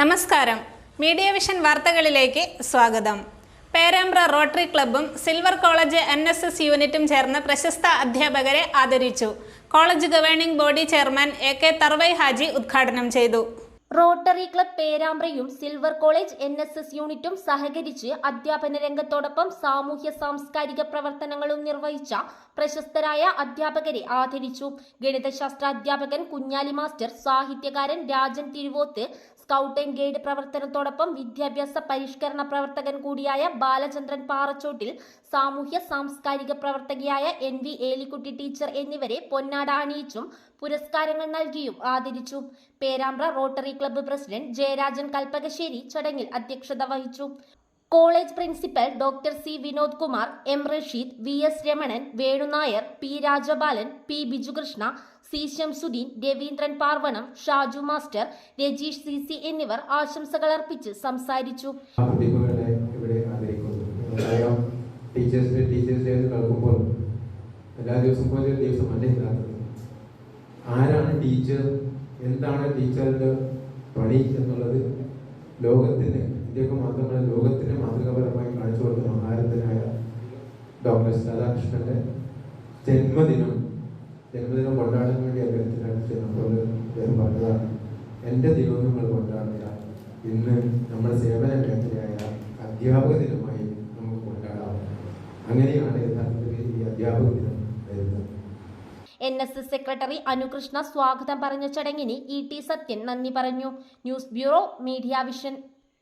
നമസ്കാരം. Media vision വാർത്തകളിലേക്ക് സ്വാഗതം. Perambra rotary ക്ലബ്ബും silver college N S S യൂണിറ്റും ചേർന്ന് പ്രശസ്ത അധ്യാപകരെ ആദരിച്ചു. College governing body chairman A K തർവൈ Haji ഉദ്ഘാടനം ചെയ്തു. Rotary club പേരാമ്പ്രയും silver college N S S യൂണിറ്റും സഹകരിച്ച് അധ്യാപന രംഗത്തോടൊപ്പം സാമൂഹ്യ സാംസ്കാരിക പ്രവർത്തനങ്ങളും നിർവഹിച്ച പ്രശസ്തരായ അധ്യാപകരെ ആദരിച്ചു. ഗണിതശാസ്ത്ര അധ്യാപകൻ കുഞ്ഞാലി മാസ്റ്റർ സാഹിത്യകാരൻ Rajan Thiruvoth scout and guide പ്രവർത്തനത്തോടൊപ്പം വിദ്യാഭ്യാസ പരിഷ്കരണ പ്രവർത്തകൻ കൂടിയായ ബാലചന്ദ്രൻ പാറച്ചോട്ടിൽ സാമൂഹ്യ സാംസ്കാരിക പ്രവർത്തകയായ എൻ വി ഏലിക്കുട്ടി ടീച്ചർ എന്നിവരെ പൊന്നാട അണിയിച്ചും പുരസ്കാരങ്ങൾ നൽകിയും ആദരിച്ചു. Perambra rotary club president Jayarajan Kalpakassery ചടങ്ങിൽ അധ്യക്ഷത വഹിച്ചു. College principal doctor C Vinod Kumar M Rasheed V S Ramanan Venu Nair P Rajabalan P Bijukrishna C Shamsuddin Raveendran Parvanam Shaju master Rajeesh C C എന്നിവർ ആശംസകൾ അർപ്പിച്ച് സംസാരിച്ചു. Teachers എല്ലാ ദിവസവും പോലെ ഒരു ദിവസമല്ല ഇല്ലാത്തത്? ആരാണ് ടീച്ചർ എന്താണ് ടീച്ചറിന്റെ പണി എന്നുള്ളത് ലോകത്തിന് ഇന്ത്യയ്ക്ക് മാത്രമല്ല ലോകത്തിന് മാതൃകാപരമായി കാണിച്ചു കൊടുത്ത മഹാരഥനായ ഡോക്ടർ രാധാകൃഷ്ണന്റെ ജന്മദിനം ജന്മദിനം കൊണ്ടാടാൻ വേണ്ടി അദ്ദേഹത്തിന് അടുത്ത് നമ്മളോട് അദ്ദേഹം പറഞ്ഞതാണ് എന്റെ ദിനവും നിങ്ങൾ കൊണ്ടാടുക. ഇന്ന് നമ്മുടെ സേവന മേഖലയായ അധ്യാപക ദിനമായി നമുക്ക് കൊണ്ടാടാം അങ്ങനെയാണ് യഥാർത്ഥത്തിൽ ഈ അധ്യാപക ദിനം വരുന്നത്. N S S secretary Anukrishna സ്വാഗതം പറഞ്ഞ ചടങ്ങിന് ഇ ടി സത്യൻ നന്ദി പറഞ്ഞു. News bureau media vision.